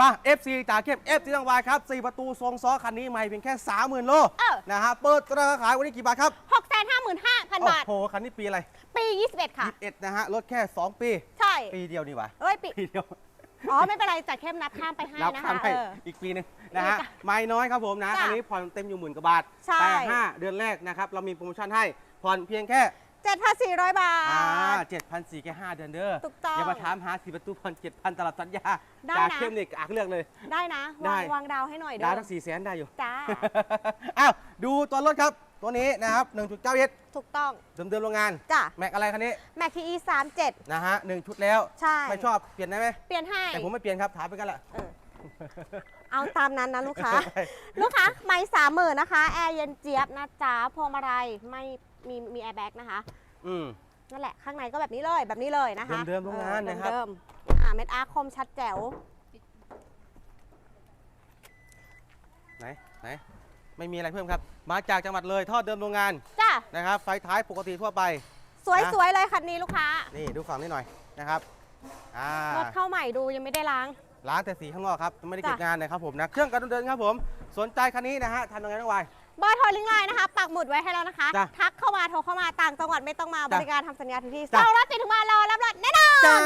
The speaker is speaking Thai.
มา FC จ่าเข้ม FC ตังวายครับ4ประตูทรงซ้อคันนี้ใหม่เพียงแค่ 30,000 โลเออ นะฮะเปิดราคาขายวันนี้กี่บาทครับ6 5 5 0 0 0 บาท โอ้โหคันนี้ปีอะไรปี 21 ค่ะ 21นะฮะรถแค่ 2 ปี ใช่ ปีเดียวนี่หวะเอ้ยปี ปีเดียว อ๋อ ไม่เป็นไรจัดเข้มนับข้ามไปให้นับนะข้ามคะให้เออ อีกปีหนึงนะฮะจ้ะไม่น้อยครับผมนะ จ้ะอันนี้ผ่อนเต็มอยู่หมื่นกว่าบาท ใช่แต่ 5 เดือนแรกนะครับ เรามีโปรโมชั่นให้ผ่อนเพียงแค่ 7,400 บาอ่าทเจ็ดพันสี่แค่ห้าเดือนเด้อถูกต้องอย่ามาถามหาสีประตูผ่อนเจ็ดพันตลอดสัญญาได้จ่านะเข้มนี่อักเลือกเลย ได้นะ ได้ วางวางดาวให้หน่อยเด้ดาวอทั้งสี่แสนได้อยู่ จ้า อ้าวดูตัวรถครับ ตัวนี้นะครับ1.9เอสถูกต้องเดิมเดิมๆโรงงาน จ้ะ แม็กอะไรคันนี้แม็กคีสามเจ็ดนะฮะหนึ่งชุดแล้วใช่ไม่ชอบเปลี่ยนได้ไหม เปลี่ยนให้ แต่ผมไม่เปลี่ยนครับถามไปกันละ เออ เอาตามนั้นนะลูกค้า ลูกค้าไม่สามหมื่นนะคะแอร์เย็นเจี๊ยบนะจ๊ะพวงมาลัยไม่มีมีแอร์แบ็กนะคะ อืมนั่นแหละข้างในก็แบบนี้เลยแบบนี้เลยนะคะเดิมๆโรงงานออนะครับเดิมๆอ่าเม็ดอาร์คมชัดแจ๋วไหนไหนไม่มีอะไรเพิ่มครับ มาจากจังหวัดเลยทอดเดิมโรงงานจ้ะนะครับไฟท้ายปกติทั่วไป สวยนะสวยเลยคันนี้ลูกค้า นี่ดูฝั่งนี้หน่อยนะครับอ่ารถเข้าใหม่ดูยังไม่ได้ล้าง ล้างแต่สีข้างนอกครับ ไม่ได้เก็บจ้ะงานนะครับผมนะ เครื่องกระดุมเดินครับผม สนใจคันนี้นะฮะทำยังไงน้องวายเบอร์โทรลิงก์ไลน์นะคะ ปักหมุดไว้ให้แล้วนะคะ จ้ะทักเข้ามาโทรเข้ามาต่างจังหวัดไม่ต้องมาบจ้ะริการทำสัญญาทุกที่จ้ะเช่ารถติดถึงมานรอรับรถแน่นอน จ้า